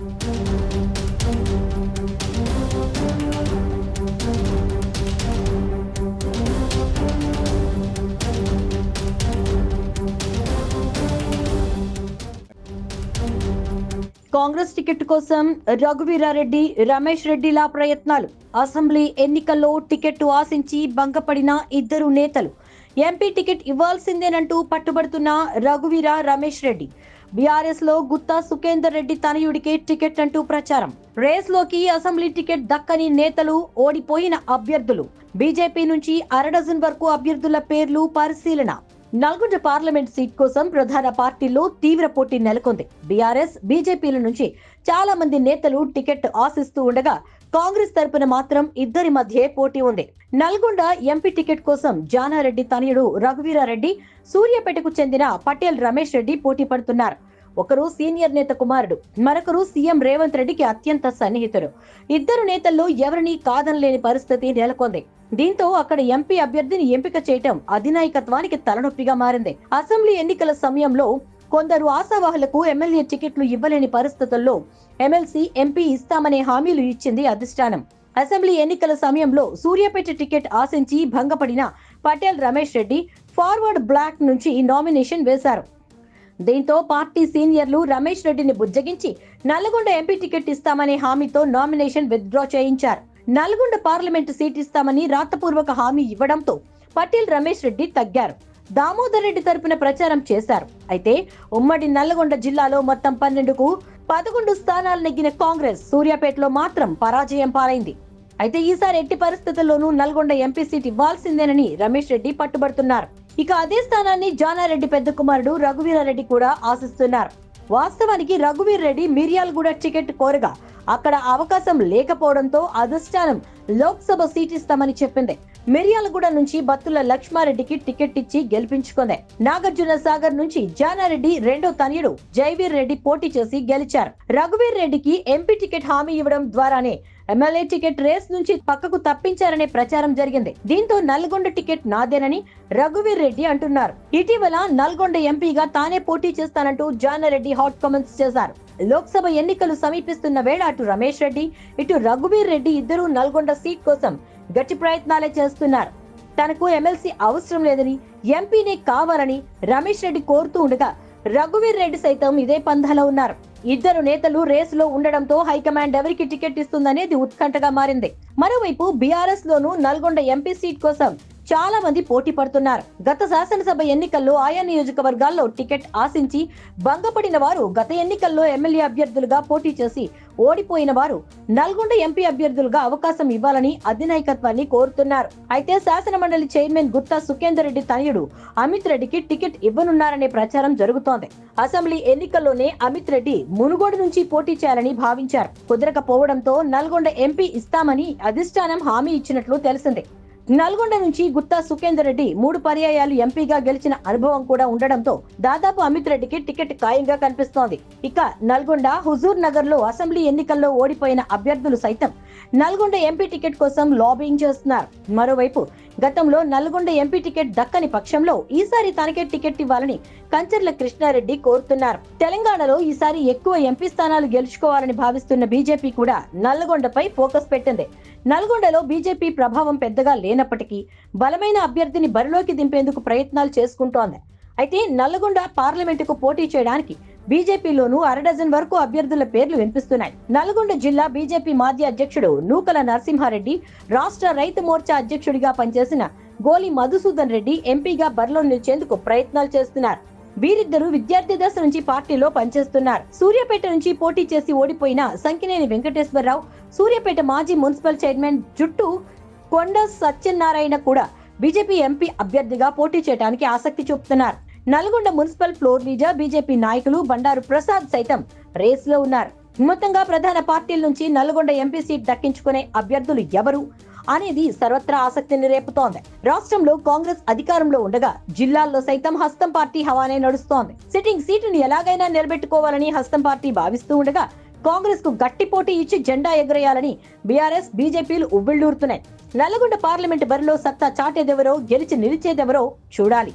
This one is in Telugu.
కాంగ్రెస్ టికెట్ కోసం రఘువీరారెడ్డి రమేష్ రెడ్డిలా ప్రయత్నాలు. అసెంబ్లీ ఎన్నికల్లో టికెట్ ఆశించి భంగపడిన ఇద్దరు నేతలు. ఎంపీ టికెట్ ఇవ్వాల్సిందేనంటూ పట్టుబడుతున్న రఘువీర రమేష్ రెడ్డి. బీఆర్ఎస్లో గుత్తా సుఖేందర్ రెడ్డి తనయుడికి టికెట్ అంటూ ప్రచారం. రేస్లోకి అసెంబ్లీ టికెట్ దక్కని నేతలు ఓడిపోయిన అభ్యర్థులు. బీజేపీ నుంచి అరడజన్ వరకు అభ్యర్థుల పేర్లు పరిశీలన. నల్గొండ పార్లమెంట్ సీట్ కోసం ప్రధాన పార్టీల్లో తీవ్ర పోటీ నెలకొంది. బీఆర్ఎస్ బీజేపీల నుంచి చాలా మంది నేతలు టికెట్ ఆశిస్తూ ఉండగా కాంగ్రెస్ తరపున మాత్రం ఇద్దరి మధ్యే పోటీ ఉంది. నల్గొండ ఎంపీ టికెట్ కోసం జానారెడ్డి తనయుడు రఘువీరారెడ్డి సూర్యాపేటకు చెందిన పటేల్ రమేష్ రెడ్డి పోటీ పడుతున్నారు. ఒకరు సీనియర్ నేత కుమారుడు మరొకరు సీఎం రేవంత్ రెడ్డికి అత్యంత సన్నిహితుడు. ఇద్దరు నేతల్లో ఎవరిని కాదనలేని పరిస్థితి నెలకొంది. దీంతో అక్కడ ఎంపీ అభ్యర్థిని ఎంపిక చేయటం అధినాయకత్వానికి తలనొప్పిగా మారింది. అసెంబ్లీ ఎన్నికల సమయంలో కొందరు ఆశావాహులకు ఎమ్మెల్యే టికెట్లు ఇవ్వలేని పరిస్థితుల్లో ఎమ్మెల్సీ ఎంపీ ఇస్తామనే హామీలు ఇచ్చింది అధిష్టానం. అసెంబ్లీ ఎన్నికల సమయంలో సూర్యాపేట టికెట్ ఆశించి భంగపడిన పటేల్ రమేష్ రెడ్డి ఫార్వర్డ్ బ్లాక్ నుంచి నామినేషన్ వేశారు. దీంతో పార్టీ సీనియర్లు రమేష్ రెడ్డిని బుజ్జగించి నల్గొండ ఎంపీ టికెట్ ఇస్తామనే హామీతో నామినేషన్ విత్డ్రా చేయించారు. నల్గొండ పార్లమెంటు సీట్ ఇస్తామని రాతపూర్వక హామీ ఇవ్వడంతో పటేల్ రమేష్ రెడ్డి తగ్గారు. దామోదర్ రెడ్డి తరపున ప్రచారం చేశారు. అయితే ఉమ్మడి నల్లగొండ జిల్లాలో మొత్తం పన్నెండుకు పదకొండు స్థానాలు నెగ్గిన కాంగ్రెస్ సూర్యాపేటలో మాత్రం పరాజయం పాలైంది. అయితే ఈసారి ఎట్టి పరిస్థితుల్లోనూ నల్గొండ ఎంపీ సీట్ ఇవ్వాల్సిందేనని రమేష్ రెడ్డి పట్టుబడుతున్నారు. ఇక అదే స్థానాన్ని జానారెడ్డి పెద్ద కుమారుడు రఘువీరారెడ్డి కూడా ఆశిస్తున్నారు. వాస్తవానికి రఘువీర్ రెడ్డి మిర్యాలగూడ టికెట్ కోరగా అక్కడ అవకాశం లేకపోవడంతో అధిష్టానం లోక్సభ సీట్ ఇస్తామని చెప్పింది. మిర్యాలగూడ నుంచి బత్తుల లక్ష్మారెడ్డికి టికెట్ ఇచ్చి గెలిపించుకుంది. నాగార్జున సాగర్ నుంచి జానారెడ్డి రెండో తనయుడు జైవీర్ రెడ్డి పోటీ చేసి గెలిచారు. రఘువీర్ రెడ్డికి ఎంపీ టికెట్ హామీ ఇవ్వడం ద్వారానే ఎమ్మెల్యే టికెట్ రేస్ నుంచి పక్కకు తప్పించారనే ప్రచారం జరిగింది. దీంతో నల్గొండ టికెట్ నాదేనని రఘువీర్ రెడ్డి అంటున్నారు. ఇటీవల నల్గొండ ఎంపీగా తానే పోటీ చేస్తానంటూ జానారెడ్డి హాట్ కామెంట్స్ చేశారు. లోక్సభ ఎన్నికలు సమీపిస్తున్న వేళ అటు రమేష్ రెడ్డి ఇటు రఘువీర్ రెడ్డి ఇద్దరూ నల్గొండ సీట్ కోసం గట్టి ప్రయత్నాలే చేస్తున్నారు. తనకు ఎమ్మెల్సీ అవసరం లేదని ఎంపీనే కావాలని రమేష్ రెడ్డి కోరుతూ ఉండగా రఘువీర్ రెడ్డి సైతం ఇదే పంధాలో ఉన్నారు. ఇద్దరు నేతలు రేసులో ఉండడంతో హైకమాండ్ ఎవరికి టికెట్ ఇస్తుందనేది ఉత్కంఠగా మారింది. మరోవైపు బీఆర్ఎస్ లోను నల్గొండ ఎంపీ సీట్ కోసం చాలా మంది పోటీ పడుతున్నారు. గత శాసనసభ ఎన్నికల్లో ఆయా నియోజకవర్గాల్లో టికెట్ ఆశించి భంగపడిన వారు గత ఎన్నికల్లో ఎమ్మెల్యే అభ్యర్థులుగా పోటీ చేసి ఓడిపోయిన వారు నల్గొండ ఎంపీ అభ్యర్థులుగా అవకాశం ఇవ్వాలని అధినాయకత్వాన్ని కోరుతున్నారు. అయితే శాసన మండలి చైర్మన్ గుత్తా సుఖేందర్ రెడ్డి తనయుడు అమిత్ రెడ్డికి టికెట్ ఇవ్వనున్నారనే ప్రచారం జరుగుతోంది. అసెంబ్లీ ఎన్నికల్లోనే అమిత్ రెడ్డి మునుగోడు నుంచి పోటీ చేయాలని భావించారు. కుదరకపోవడంతో నల్గొండ ఎంపీ ఇస్తామని అధిష్టానం హామీ ఇచ్చినట్లు తెలిసింది. నల్గొండ నుంచి గుత్తా సుఖేందర్ రెడ్డి మూడు పర్యాయాలు ఎంపీగా గెలిచిన అనుభవం కూడా ఉండడంతో దాదాపు అమిత్ రెడ్డికి టికెట్ ఖాయంగా కనిపిస్తోంది. ఇక నల్గొండ హుజూర్ నగర్లో అసెంబ్లీ ఎన్నికల్లో ఓడిపోయిన అభ్యర్థులు సైతం నల్గొండ ఎంపీ టికెట్ కోసం లాబింగ్ చేస్తున్నారు. మరోవైపు గతంలో నల్గొండ ఎంపీ టికెట్ దక్కని పక్షంలో ఈసారి తనకే టికెట్ ఇవ్వాలని కంచర్ల కృష్ణారెడ్డి కోరుతున్నారు. తెలంగాణలో ఈసారి ఎక్కువ ఎంపీ స్థానాలు గెలుచుకోవాలని భావిస్తున్న బీజేపీ కూడా నల్లగొండపై ఫోకస్ పెట్టింది. నల్గొండలో బీజేపీ ప్రభావం పెద్దగా లేనప్పటికీ బలమైన అభ్యర్థిని బరిలోకి దింపేందుకు ప్రయత్నాలు చేసుకుంటోంది. అయితే నల్గొండ పార్లమెంటుకు పోటీ చేయడానికి బీజేపీలోనూ అరడజన్ వరకు అభ్యర్థుల పేర్లు వినిపిస్తున్నాయి. నల్గొండ జిల్లా బీజేపీ మాజీ అధ్యక్షుడు నూకల నరసింహారెడ్డి రాష్ట్ర రైతు మోర్చా అధ్యక్షుడిగా పనిచేసిన గోలి మధుసూదన్ రెడ్డి ఎంపీగా బరిలో నిలిచేందుకు ప్రయత్నాలు చేస్తున్నారు. వీరిద్దరూ విద్యార్థి దశ నుంచి పార్టీలో పనిచేస్తున్నారు. సూర్యాపేట నుంచి పోటీ చేసి ఓడిపోయిన సంకినేని వెంకటేశ్వరరావు సూర్యాపేట మాజీ మున్సిపల్ చైర్మన్ జుట్టు కొండ సత్యనారాయణ కూడా బీజేపీ ఎంపీ అభ్యర్థిగా పోటీ చేయడానికి ఆసక్తి చూపుతున్నారు. Nalgonda municipal floor leader BJP నాయకులు బండారు ప్రసాద్ సైతం రేస్లో ఉన్నారు. మొత్తంగా ప్రధాన పార్టీల నుంచి నల్గొండ ఎంపీ సీట్ దక్కించుకునే అభ్యర్థులు ఎవరు అనేది సర్వత్రా ఆసక్తిని రేపుతోంది. రాష్ట్రంలో కాంగ్రెస్ అధికారంలో ఉండగా జిల్లాల్లో సైతం హస్తం పార్టీ హవానే నడుస్తోంది. సిట్టింగ్ సీటును ఎలాగైనా నిలబెట్టుకోవాలని హస్తం పార్టీ భావిస్తూ ఉండగా కాంగ్రెస్కు గట్టి పోటీ ఇచ్చి జెండా ఎగరేయాలని బీఆర్ఎస్ బీజేపీలు ఉవ్విళ్ళూరుతున్నాయి నల్గొండ పార్లమెంట్ బరిలో సత్తా చాటేదెవరో గెలిచి నిలిచేదెవరో చూడాలి.